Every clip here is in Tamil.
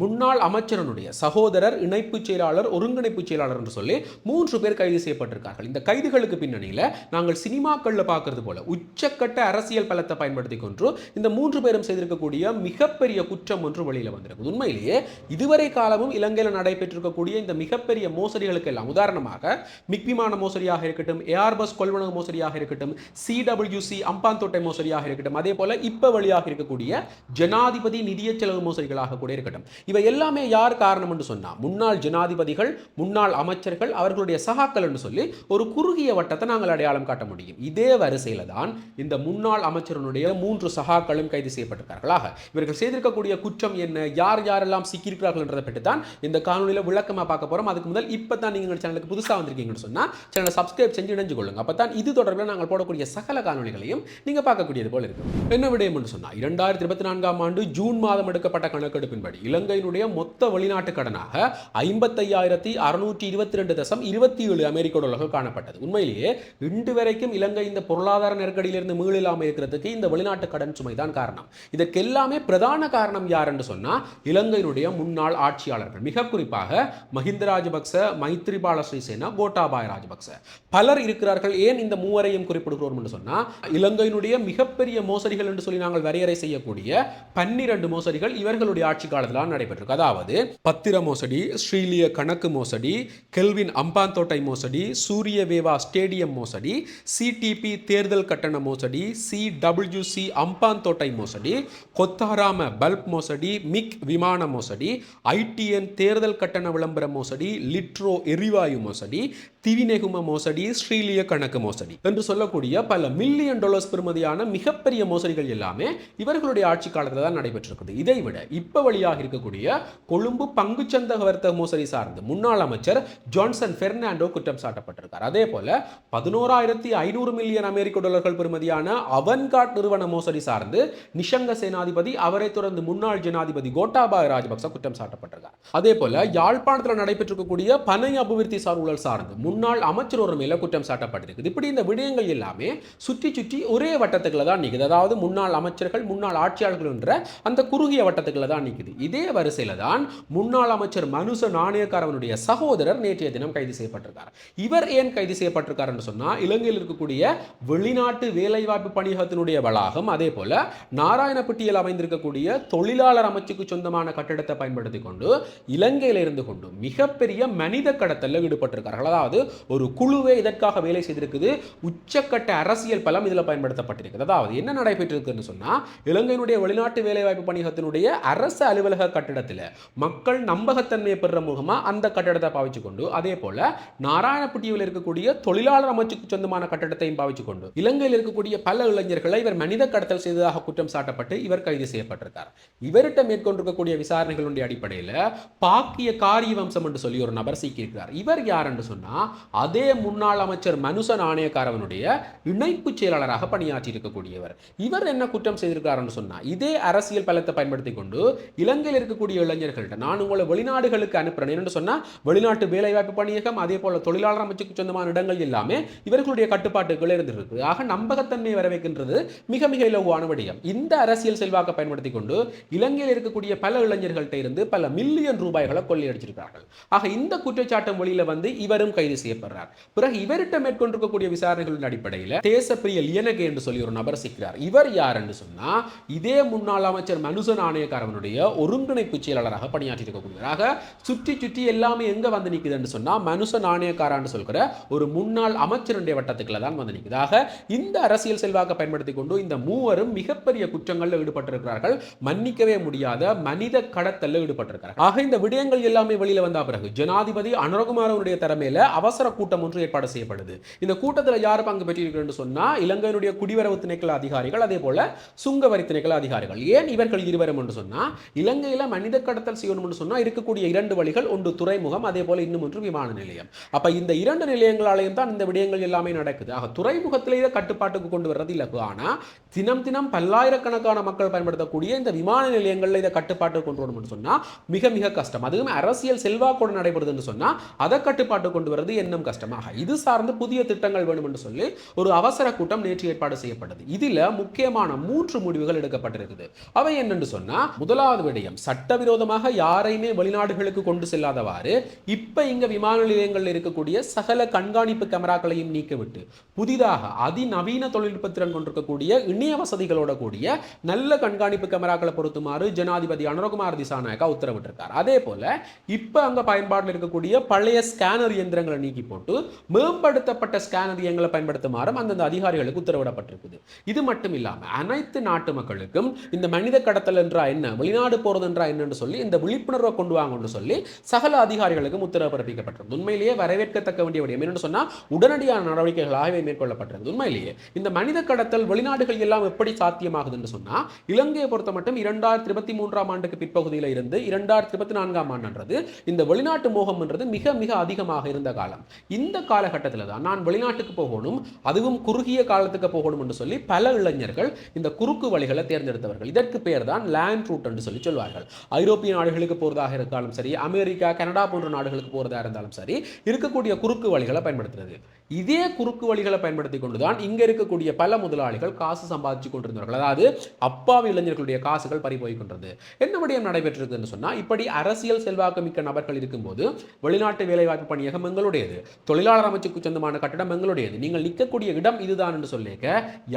முன்னாள் அமைச்சரனுடைய சகோதரர் இணைப்பு செயலாளர் ஒருங்கிணைப்பு செயலாளர் என்று சொல்லி மூன்று பேர் கைது செய்யப்பட்டிருக்கார்கள். இந்த கைதுகளுக்கு பின்னணியில் நாங்கள் சினிமாக்களில் பார்க்கறது போல உச்சக்கட்ட அரசியல் பலத்தை பயன்படுத்தி கொண்டு இந்த மூன்று பேரும் செய்திருக்கக்கூடிய மிகப்பெரிய குற்றம் ஒன்று வெளியில் வந்திருக்கு உண்மையிலேயே இதுவரை காலமும் இலங்கையில் நடைபெற்றிருக்கக்கூடிய இந்த மிகப்பெரிய மோசடிகளுக்கு எல்லாம் உதாரணமாக மிக் விமான மோசடியாக இருக்கட்டும் ஏஆர்பஸ் கொள்வனவு மோசடியாக இருக்கட்டும் சிடபிள்யூசி அம்பாந்தோட்டை மோசடியாக இருக்கட்டும் அதே போல இப்போ வழியாக இருக்கக்கூடிய ஜனாதிபதி நிதிய செலவு மோசடிகளாக கூட இருக்கட்டும். இவை எல்லாமே யார் காரணம் என்று சொன்னால் முன்னாள் ஜனாதிபதிகள் முன்னாள் அமைச்சர்கள் அவர்களுடைய சகாக்கள் என்று சொல்லி ஒரு குறுகிய வட்டத்தை நாங்கள் அடையாளம் காட்ட முடியும். இதே வரிசையில் தான் இந்த முன்னாள் அமைச்சரனுடைய மூன்று சகாக்களும் கைது செய்யப்பட்டிருக்கார்களாக இவர்கள் செய்திருக்கக்கூடிய குற்றம் என்ன யார் யாரெல்லாம் சிக்கியிருக்கிறார்கள் என்றதை பற்றி தான் இந்த காணொலியில் விளக்கமாக பார்க்க போகிறோம் அதுக்கு முதல் இப்போ தான் நீங்கள் சேனலுக்கு புதுசாக வந்திருக்கீங்கன்னு சொன்னால் சேனலை சப்ஸ்கிரைப் செஞ்சு இணைஞ்சு கொள்ளுங்க. அப்போ தான் இது தொடர்பில் நாங்கள் போடக்கூடிய சகல காணொலிகளையும் நீங்கள் பார்க்கக்கூடியது போல இருக்கும் என்ன விடயம் என்று சொன்னால் இரண்டாயிரத்தி இருபத்தி நான்காம் ஆண்டு ஜூன் மாதம் எடுக்கப்பட்ட கணக்கெடுப்பின்படி இலங்கையினுடைய மொத்த வெளிநாட்டு கடனாக ஐம்பத்தையாயிரத்தி அறுநூற்றி இருபத்தி ரெண்டு தசம் இருபத்தி ஏழு அமெரிக்க டாலர்கள் காணப்பட்டது. உண்மையிலேயே இன்று வரைக்கும் இலங்கை இந்த பொருளாதார நெருக்கடியிலிருந்து மீளில்லாமல் இருக்கிறதுக்கு இந்த வெளிநாட்டு கடன் சுமை தான் காரணம். இதற்கு எல்லாமே பிரதான காரணம் யார் என்று சொன்னால் இலங்கையினுடைய முன்னாள் ஆட்சியாளர்கள். மிக குறிப்பாக மஹிந்த ராஜபக்ச மைத்ரிபால ஸ்ரீசேனா கோட்டாபாய ராஜபக்ச. பலர் இருக்கிறார்கள். ஏன் இந்த மூவரையும் குறிப்பிடுகிறோம் என்று சொன்னால் இலங்கையினுடைய மிகப்பெரிய மோசடிகள் என்று சொல்லி நாங்கள் வரையறை செய்யக்கூடிய பன்னிரண்டு மோசடிகள் இவர்களுடைய ஆட்சி காலத்தில் நடைபெற்றிருக்கு. அதாவது பத்திர மோசடி ஸ்ரீலிய கணக்கு மோசடி கெல்வின் அம்பாந்தோட்டை மோசடி சூரிய வேவா ஸ்டேடியம் மோசடி சிடிபி தேர்தல் கட்டண மோசடி சி டபிள்யூசி அம்பாந்தோட்டை மோசடி கொத்தாராம பல்ப் மோசடி மிக் விமான மோசடி ஐடிஎன் தேர்தல் கட்டண விளம்பர மோசடி லிட்ரோ எரிவாயு மோசடி திவிநெகும மோசடி ஸ்ரீலிய கணக்கு மோசடி என்று சொல்லக்கூடிய பல மில்லியன் டாலர்ஸ் பெறுமதியான மிகப்பெரிய மோசடிகள் எல்லாமே இவர்களுடைய ஆட்சி காலத்தில் தான் நடைபெற்றிருக்குது. இதை விட இப்ப வழியாக இருக்கக்கூடிய இருக்கக்கூடிய கொழும்பு பங்குச்சந்தை வர்த்தக மோசடி சார்ந்து முன்னாள் அமைச்சர் ஜான்சன் பெர்னாண்டோ குற்றம் சாட்டப்பட்டிருக்கார். அதே போல பதினோராயிரத்தி ஐநூறு மில்லியன் அமெரிக்க டாலர்கள் பெறுமதியான அவன்காட் நிறுவன மோசடி சார்ந்து நிஷங்க சேனாதிபதி அவரை தொடர்ந்து முன்னாள் ஜனாதிபதி கோட்டாபாய ராஜபக்ச குற்றம் சாட்டப்பட்டிருக்கார். அதே போல யாழ்ப்பாணத்தில் நடைபெற்றிருக்கக்கூடிய பனை அபிவிருத்தி சார் ஊழல் சார்ந்து முன்னாள் அமைச்சர் ஒரு மேல குற்றம் சாட்டப்பட்டிருக்குது. இப்படி இந்த விடயங்கள் எல்லாமே சுற்றி சுற்றி ஒரே வட்டத்துக்குள்ள தான் நிற்குது அதாவது முன்னாள் அமைச்சர்கள் முன்னாள் ஆட்சியாளர்கள் என்ற அந்த குறுகிய வட்டத்துக்குள்ள தான் நிற்குது இதே வரிசையில் தான் முன்னாள் அமைச்சர் மனுச நாணயக்கார் நாணயக்காரவனுடைய சகோதரர் நேற்றைய தினம் கைது செய்யப்பட்டிருக்கார். இவர் ஏன் கைது செய்யப்பட்டிருக்கார் என்று சொன்னா இலங்கையில் இருக்கக்கூடிய வெளிநாட்டு வேலைவாய்ப்பு பணியகத்தினுடைய வளாகம் அதே போல நாராயணப்பட்டியில் அமைந்திருக்கக்கூடிய தொழிலாளர் அமைச்சுக்கு சொந்தமான கட்டிடத்தை பயன்படுத்தி கொண்டு இலங்கையில் இருந்து கொண்டு மிகப்பெரிய மனித கடத்தலில் ஈடுபட்டிருக்கார்கள். அதாவது ஒரு குழுவே இதற்காக வேலை செய்திருக்குது. உச்சக்கட்ட அரசியல் பலம் இதில் பயன்படுத்தப்பட்டிருக்கிறது. அதாவது என்ன நடைபெற்றிருக்குன்னு சொன்னால் இலங்கையினுடைய வெளிநாட்டு வேலைவாய்ப்பு பணியகத்தினுடைய அரசு அலுவலக கட்டிடத்தில். மக்கள் நம்பகத்தன்மையை பெறுற முகமாக அந்த கட்டடத்தை பாவிச்சு கொண்டு அதே போல நாராயணப்பட்டியில் இருக்கக்கூடிய தொழிலாளர் அமைச்சுக்கு சொந்தமான கட்டடத்தையும் பாவிச்சு கொண்டு இலங்கையில் இருக்கக்கூடிய பல இளைஞர்களை இவர் மனித கடத்தல் செய்ததாக குற்றம் சாட்டப்பட்டு இவர் கைது செய்யப்பட்டிருக்கார். இவர்கிட்ட மேற்கொண்டிருக்கக்கூடிய விசாரணைகளுடைய அடிப்படையில் பாக்கிய காரிய வம்சம் என்று சொல்லி ஒரு நபர் சீக்கியிருக்கிறார். இவர் யார் என்று சொன்னால் அதே முன்னாள் அமைச்சர் மனுச ஆணையக்காரவனுடைய இணைப்பு செயலாளராக பணியாற்றி இருக்கக்கூடியவர் இவர் என்ன குற்றம் செய்திருக்காருன்னு சொன்னால் இதே அரசியல் பலத்தை பயன்படுத்தி கொண்டு இலங்கையில் இருக்கக்கூடிய இருக்கக்கூடிய இளைஞர்கள்ட்ட நான் உங்களை வெளிநாடுகளுக்கு அனுப்புகிறேன் என்னென்னு சொன்னால் வெளிநாட்டு வேலைவாய்ப்பு பணியகம் அதே போல் தொழிலாளர் அமைச்சுக்கு சொந்தமான இடங்கள் எல்லாமே இவர்களுடைய கட்டுப்பாட்டுக்குள்ளே இருந்திருக்கு. ஆக நம்பகத்தன்மை வர வைக்கின்றது மிக மிக இலகுவான விடயம் இந்த அரசியல் செல்வாக்கை பயன்படுத்தி கொண்டு இலங்கையில் இருக்கக்கூடிய பல இளைஞர்கள்ட்ட இருந்து பல மில்லியன் ரூபாய்களை கொள்ளையடிச்சிருக்கிறார்கள். ஆக இந்த குற்றச்சாட்டு மொழியில வந்து இவரும் கைது செய்யப்படுறார். பிறகு இவர்கிட்ட மேற்கொண்டிருக்கக்கூடிய விசாரணைகளின் அடிப்படையில் தேசப்பிரிய லியனகே என்று சொல்லி ஒரு நபர் சிக்கிறார். இவர் யார் என்று சொன்னா இதே முன்னாள் அமைச்சர் மனுசன் ஆணையக்காரவனுடைய ஒருங்கிணை ஒருங்கிணைப்பு செயலாளராக பணியாற்றி இருக்கக்கூடியவராக சுற்றி சுற்றி எல்லாமே எங்க வந்து நிற்குதுன்னு சொன்னா மனுஷ நாணயக்காரான்னு சொல்கிற ஒரு முன்னாள் அமைச்சருடைய வட்டத்துக்குள்ள தான் வந்து நிற்குதாக இந்த அரசியல் செல்வாக்க பயன்படுத்தி கொண்டு இந்த மூவரும் மிகப்பெரிய குற்றங்களில் ஈடுபட்டிருக்கிறார்கள். மன்னிக்கவே முடியாத மனித கடத்தல்ல ஈடுபட்டிருக்கிறார் ஆக இந்த விடயங்கள் எல்லாமே வெளியில வந்த பிறகு ஜனாதிபதி அனுரகுமாரனுடைய தலைமையில அவசர கூட்டம் ஒன்று ஏற்பாடு செய்யப்படுது. இந்த கூட்டத்தில் யார் பங்கு பெற்றிருக்கிறேன் சொன்னா இலங்கையினுடைய குடிவரவு திணைக்கள அதிகாரிகள் அதே போல சுங்க வரி திணைக்கள அதிகாரிகள். ஏன் இவர்கள் இருவரும் என்று சொன்னா இலங்கையில மனித கடத்தல் செய்யணும்னு சொன்னால் இருக்கக்கூடிய இரண்டு வழிகள். ஒன்று துறைமுகம் அதே போல இன்னும் ஒன்று விமான நிலையம். அப்போ இந்த இரண்டு நிலையங்களாலையும் தான் இந்த விடயங்கள் எல்லாமே நடக்குது. ஆக துறைமுகத்திலேயே கட்டுப்பாட்டுக்கு கொண்டு வர்றது இலகு ஆனால் தினம் தினம் பல்லாயிரக்கணக்கான மக்கள் பயன்படுத்தக்கூடிய இந்த விமான நிலையங்களில் இதை கட்டுப்பாட்டுக்கு கொண்டு வரணும்னு சொன்னால் மிக மிக கஷ்டம். அதுவும் அரசியல் செல்வாக்கோடு நடைபெறுதுன்னு சொன்னால் அதை கட்டுப்பாட்டு கொண்டு வர்றது இன்னும் கஷ்டமாக இது சார்ந்து புதிய திட்டங்கள் வேணும் என்று சொல்லி ஒரு அவசர கூட்டம் நேற்று ஏற்பாடு செய்யப்பட்டது. இதில் முக்கியமான மூன்று முடிவுகள் எடுக்கப்பட்டிருக்குது. அவை என்னென்று சொன்னால் முதலாவது விடயம் சட்ட சட்டவிரோதமாக யாரையுமே வெளிநாடுகளுக்கு கொண்டு செல்லாதவாறு இப்ப இங்க விமான நிலையங்களில் இருக்கக்கூடிய சகல கண்காணிப்பு கேமராக்களையும் நீக்கிவிட்டு புதிதாக அதிநவீன தொழில்நுட்பத்திறன் கொண்டிருக்கக்கூடிய இணைய வசதிகளோட கூடிய நல்ல கண்காணிப்பு கேமராக்களை பொருத்துமாறு ஜனாதிபதி அனுரகுமார் திசாநாயக்கா உத்தரவிட்டிருக்கார். அதே போல இப்ப அங்க பயன்பாட்டில் இருக்கக்கூடிய பழைய ஸ்கேனர் இயந்திரங்களை நீக்கி போட்டு மேம்படுத்தப்பட்ட ஸ்கேனர் இயங்களை பயன்படுத்துமாறும் அந்தந்த அதிகாரிகளுக்கு உத்தரவிடப்பட்டிருக்குது. இது மட்டும் இல்லாம அனைத்து நாட்டு மக்களுக்கும் இந்த மனித கடத்தல் என்றா என்ன வெளிநாடு போறது என்றா என்னென்று சொல்லி இந்த விழிப்புணர்வை கொண்டு வாங்கன்னு சொல்லி சகல அதிகாரிகளுக்கும் உத்தரவு பிறப்பிக்கப்பட்டிருந்தது உண்மையிலேயே வரவேற்கத்தக்க வேண்டிய விடயம் என்னென்னு சொன்னால் உடனடியான நடவடிக்கைகளாகவே இவை மேற்கொள்ளப்பட்டிருந்தது. உண்மையிலேயே இந்த மனித கடத்தல் வெளிநாடுகள் எல்லாம் எப்படி சாத்தியமாகுதுன்னு சொன்னால் இலங்கையை பொறுத்த மட்டும் இரண்டாயிரத்தி இருபத்தி மூன்றாம் ஆண்டுக்கு பிற்பகுதியில் இருந்து இரண்டாயிரத்தி இருபத்தி நான்காம் ஆண்டுன்றது இந்த வெளிநாட்டு மோகம்ன்றது மிக மிக அதிகமாக இருந்த காலம். இந்த காலகட்டத்தில் தான் நான் வெளிநாட்டுக்கு போகணும் அதுவும் குறுகிய காலத்துக்கு போகணும் என்று சொல்லி பல இளைஞர்கள் இந்த குறுக்கு வழிகளை தேர்ந்தெடுத்தவர்கள். இதற்கு பேர் தான் லேண்ட் ரூட் என்று சொல்லி சொல்வார்கள். ஐரோப்பிய நாடுகளுக்கு போறதாக இருந்தாலும் சரி அமெரிக்கா கனடா போன்ற நாடுகளுக்கு போறதா இருந்தாலும் சரி இருக்கக்கூடிய குறுக்கு வழிகளை பயன்படுத்துறது. இதே குறுக்கு வழிகளை பயன்படுத்தி கொண்டுதான் இங்க இருக்கக்கூடிய பல முதலாளிகள் காசு சம்பாதிச்சு கொண்டிருந்தார்கள். அதாவது அப்பாவி இளைஞர்களுடைய காசுகள் பறி கொண்டது. என்ன விடயம் நடைபெற்றிருக்குன்னு சொன்னா இப்படி அரசியல் செல்வாக்கு மிக்க நபர்கள் இருக்கும்போது வெளிநாட்டு வேலைவாய்ப்பு பணியகம் எங்களுடையது. தொழிலாளர் அமைச்சுக்கு சொந்தமான கட்டடம் எங்களுடையது. நீங்கள் நிற்கக்கூடிய இடம் இதுதான் என்று சொல்லிக்க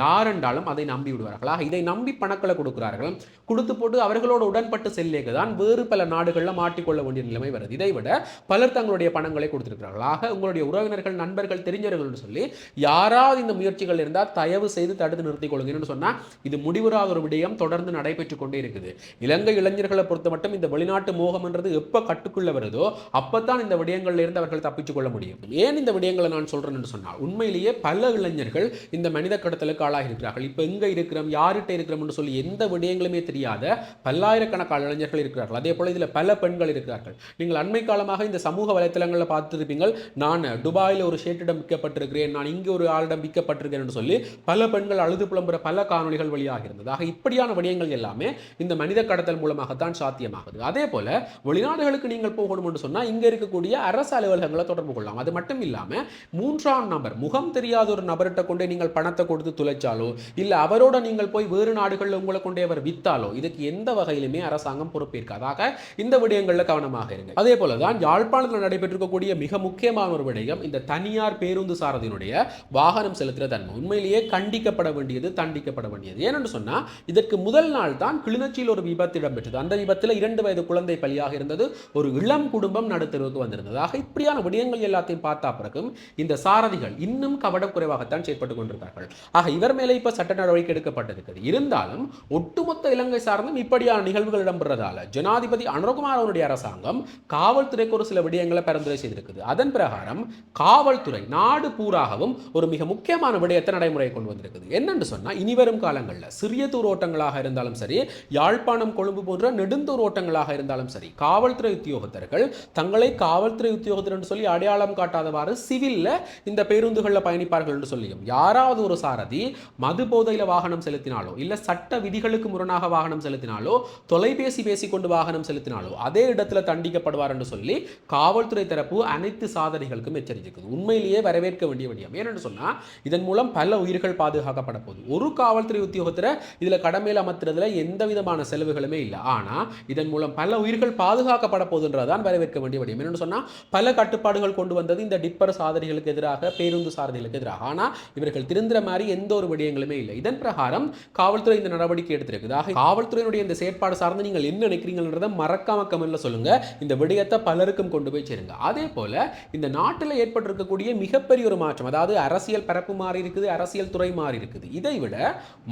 யாரென்றாலும் அதை நம்பி விடுவார்களா. இதை நம்பி பணக்களை கொடுக்கிறார்கள். கொடுத்து போட்டு அவர்களோட உடன்பட்டு செல்லேக்கு தான் வேறு பல நாடுகளில் மாட்டிக்கொள்ள வேண்டிய நிலைமை வருது. இதை விட பலர் தங்களுடைய பணங்களை கொடுத்திருக்கிறார்கள். ஆக உங்களுடைய உறவினர்கள் நண்பர்கள் தெரிஞ்சவர்கள் சொல்லி யாராவது இந்த முயற்சிகள் இருந்தால் தயவு செய்து தடுத்து நிறுத்திக் கொள்ளுங்கன்னு சொன்னால் இது முடிவுறாத ஒரு விடயம் தொடர்ந்து நடைபெற்று கொண்டே இருக்குது. இலங்கை இளைஞர்களை பொறுத்த மட்டும் இந்த வெளிநாட்டு மோகம்ன்றது எப்ப கட்டுக்குள்ள வருதோ அப்பதான் இந்த விடயங்கள்ல இருந்து அவர்கள் தப்பிச்சு கொள்ள முடியும். ஏன் இந்த விடயங்களை நான் சொல்றேன் என்று சொன்னால் உண்மையிலேயே பல இளைஞர்கள் இந்த மனித கடத்தலுக்கு ஆளாகி இருக்கிறார்கள் இப்ப எங்க இருக்கிறோம் யார்கிட்ட இருக்கிறோம்னு சொல்லி எந்த விடயங்களுமே தெரியாத பல்லாயிரக்கணக்கான இளைஞர்கள் இருக்கிறார்கள். அதே போல் இதில் பல பெண்கள் இருக்கிறார்கள். நீங்கள் அண்மை காலமாக இந்த சமூக வலைத்தளங்களில் பார்த்துருப்பீங்கள் நான் துபாயில் ஒரு ஷேட்டிடம் விற்கப்பட்டிருக்கிறேன் நான் இங்கே ஒரு ஆளிடம் விற்கப்பட்டிருக்கிறேன் என்று சொல்லி பல பெண்கள் அழுது புலம்புற பல காணொளிகள் வெளியாக இருந்தது. ஆக இப்படியான விடயங்கள் எல்லாமே இந்த மனித கடத்தல் மூலமாகத்தான் சாத்தியமாகுது. அதே போல வெளிநாடுகளுக்கு நீங்கள் போகணும் என்று சொன்னால் இங்க இருக்கக்கூடிய அரசு அலுவலகங்களை தொடர்பு கொள்ளலாம். அது மட்டும் இல்லாமல் மூன்றாம் நபர் முகம் தெரியாத ஒரு நபர்கிட்ட கொண்டே நீங்கள் பணத்தை கொடுத்து துளைச்சாலோ இல்லை அவரோட நீங்கள் போய் வேறு நாடுகளில் உங்களை கொண்டே அவர் வித்தாலோ இதுக்கு எந்த வகையிலுமே அரசாங்கம் பொறுப்பேற்காதாக இந்த விடயங்களில் கவனமாக இருங்க அதே போல தான் யாழ்ப்பாணத்தில் நடைபெற்றிருக்கக்கூடிய மிக முக்கியமான ஒரு விடயம் இந்த தனியார் பேருந்து சாரதியினுடைய வாகனம் செலுத்துகிற தன்மை. உண்மையிலேயே கண்டிக்கப்பட வேண்டியது தண்டிக்கப்பட வேண்டியது. ஏனென்று சொன்னால் இதற்கு முதல் நாள் தான் கிளிநொச்சியில் ஒரு விபத்து இடம்பெற்றது. அந்த விபத்தில் இரண்டு வயது குழந்தை பலியாக இருந்தது. ஒரு இளம் குடும்பம் நடுத்தருவுக்கு வந்திருந்தது. ஆக இப்படியான விடயங்கள் எல்லாத்தையும் பார்த்தா பிறகும் இந்த சாரதிகள் இன்னும் கவனக்குறைவாகத்தான் செயற்பட்டு கொண்டிருக்கார்கள் ஆக இவர் மேலே இப்போ சட்ட நடவடிக்கை எடுக்கப்பட்டிருக்கிறது. இருந்தாலும் ஒட்டுமொத்த இலங்கை சார்ந்தும் இப்படியான நிகழ்வுகள் இடம்பெறதால ஜனாதிபதி அனுரகுமார் அவருடைய அரசாங்கம் காவல்துறைக்கு ஒரு சில விடயங்களை பரிந்துரை செய்திருக்குது. அதன் பிரகாரம் காவல்துறை நாடு பூராகவும் ஒரு மிக முக்கியமான விடயத்தை நடைமுறை கொண்டு வந்திருக்குது. என்னன்னு சொன்னால் இனிவரும் காலங்களில் சிறிய தூர் ஓட்டங்களாக இருந்தாலும் சரி யாழ்ப்பாணம் கொழும்பு போன்ற நெடுந்தூர் ஓட்டங்களாக இருந்தாலும் சரி காவல்துறை உத்தியோகத்தர்கள் தங்களை காவல்துறை உத்தியோகத்தர் என்று சொல்லி அடையாளம் காட்டாதவாறு சிவில்ல இந்த பேருந்துகளில் பயணிப்பார்கள் என்று சொல்லியும் யாராவது ஒரு சாரதி மது போதையில் வாகனம் செலுத்தினாலோ இல்லை சட்ட விதிகளுக்கு முரணாக வாகனம் செலுத்தினாலோ தொலைபேசி பேசிக்கொண்டு வாகனம் செலுத்தினாலோ அதே இடத்துல தண்டிக்கப்படுவார் என்று சொல்லி காவல்துறை தரப்பு அனைத்து சாதனைகளுக்கும் எச்சரித்திருக்குது உண்மையிலேயே வரவேற்க வேண்டிய விடயம். ஏனென்று சொன்னால் இதன் மூலம் பல உயிர்கள் பாதுகாக்கப்பட போகுது. ஒரு காவல்துறை உத்தியோகத்தில் இதில் கடமையில் அமர்த்துறதுல எந்த விதமான செலவுகளுமே இல்லை. ஆனால் இதன் மூலம் பல உயிர்கள் பாதுகாக்கப்பட போகுதுன்றதான் வரவேற்க வேண்டிய விடயம். என்னென்னு சொன்னால் பல கட்டுப்பாடுகள் கொண்டு வந்தது இந்த டிப்பர் சாதனைகளுக்கு எதிராக பேருந்து சாரதிகளுக்கு எதிராக. ஆனால் இவர்கள் திருந்துற மாதிரி எந்த ஒரு விடயங்களுமே இல்லை. இதன் பிரகாரம் காவல்துறை இந்த நடவடிக்கை எடுத்திருக்குது. ஆக காவல்துறையினுடைய இந்த செயற்பாடு சார்ந்து நீங்கள் என்ன நினைக்கிறீங்கன்றதை மறக்காம கமெண்ட்ல சொல்லுங்க. இந்த விடயத்தை பலருக்கும் கொண்டு போய் சேருங்க. அதே போல இந்த நாட்டில் ஏற்பட்டிருக்கக்கூடிய மிகப்பெரிய ஒரு மாற்றம் அதாவது அரசியல் பரப்பு மாறி இருக்குது அரசியல் துறை மாறி இருக்குது. இதை விட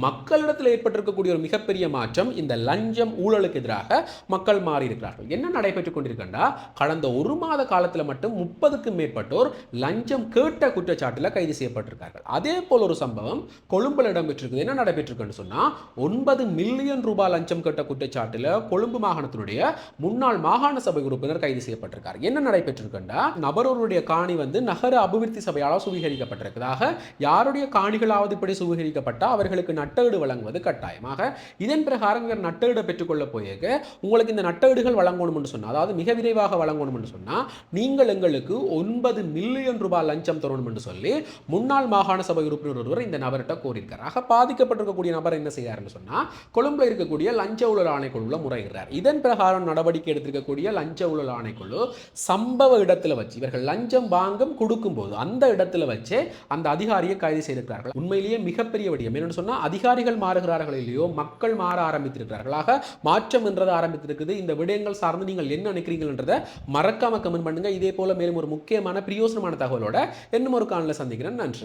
மக்களிடத்தில் ஏற்பட்டிருக்கக்கூடிய ஒரு மிகப்பெரிய மாற்றம் இந்த லஞ்சம் ஊழலுக்கு எதிராக மக்கள் மாறி இருக்கிறார்கள். என்ன நடைபெற்றுக் கொண்டிருக்கின்றா கடந்த ஒரு மாத காலத்தில் மட்டும் முப்பதுக்கும் மேற்பட்டோர் லஞ்சம் கேட்ட குற்றச்சாட்டில் கைது செய்யப்பட்டிருக்கார்கள். அதே போல் ஒரு சம்பவம் கொழும்பில் இடம்பெற்றிருக்குது. என்ன நடைபெற்றிருக்குன்னு சொன்னா ஒன்பது மில்லியன் ரூபாய் லஞ்சம் கேட்ட குற்றச்சாட்டில் கொழும்பு மாகாணத்தினுடைய முன்னாள் மாகாண சபை உறுப்பினர் கைது செய்யப்பட்டிருக்கார். என்ன நடைபெற்றிருக்கின்றா நபரோருடைய காணி வந்து நகர அபிவிருத்தி சபையால் சுவீகரிக்கப்பட்டிருக்கிறதாக யாருடைய காணிகளாவது இப்படி சுவீகரிக்கப்பட்டால் அவர்களுக்கு நட்டஈடு வழங்குவது கட்டாயமாக. இதன் பிரகாரம் இவர் பெற்றுக்கொள்ள போயிருக்கு உங்களுக்கு இந்த நட்டைடுகள் வழங்கணும் என்று சொன்னா அதாவது மிக விரைவாக என்று சொன்னா நீங்கள் எங்களுக்கு ஒன்பது மில்லியன் ரூபாய் லஞ்சம் தரணும் என்று சொல்லி முன்னாள் மாகாண சபை உறுப்பினர் ஒருவர் இந்த நபர்கிட்ட கோரியிருக்கார். ஆக பாதிக்கப்பட்டிருக்கக்கூடிய நபர் என்ன செய்யாருன்னு சொன்னா கொழும்புல இருக்கக்கூடிய லஞ்ச ஊழல் ஆணைக்குழுல முறை வரைகிறார் இதன் பிரகாரம் நடவடிக்கை எடுத்திருக்கக்கூடிய லஞ்ச ஊழல் ஆணைக்குழு சம்பவ இடத்துல வச்சு இவர்கள் லஞ்சம் வாங்கும் கொடுக்கும் போது அந்த இடத்துல வச்சே அந்த அதிகாரியை கைது செய்திருக்கிறார்கள். உண்மையிலேயே மிகப்பெரிய விடயம். என்னென்னு சொன்னால் அதிகாரிகள் மாறுகிறார்கள் இல்லையோ மக்கள் மாற ஆரம்பித்திருக்கிறார்களாக மாற்றம் என்றது ஆரம்பித்திருக்குது. இந்த விடயங்கள் சார்ந்து நீங்கள் என்ன நினைக்கிறீங்கன்றதை மறக்காம கமெண்ட் பண்ணுங்க. இதே போல மேலும் ஒரு முக்கியமான பிரியோசனமான தகவலோட இன்னும் ஒரு காணல சந்திக்கிறேன். நன்றி.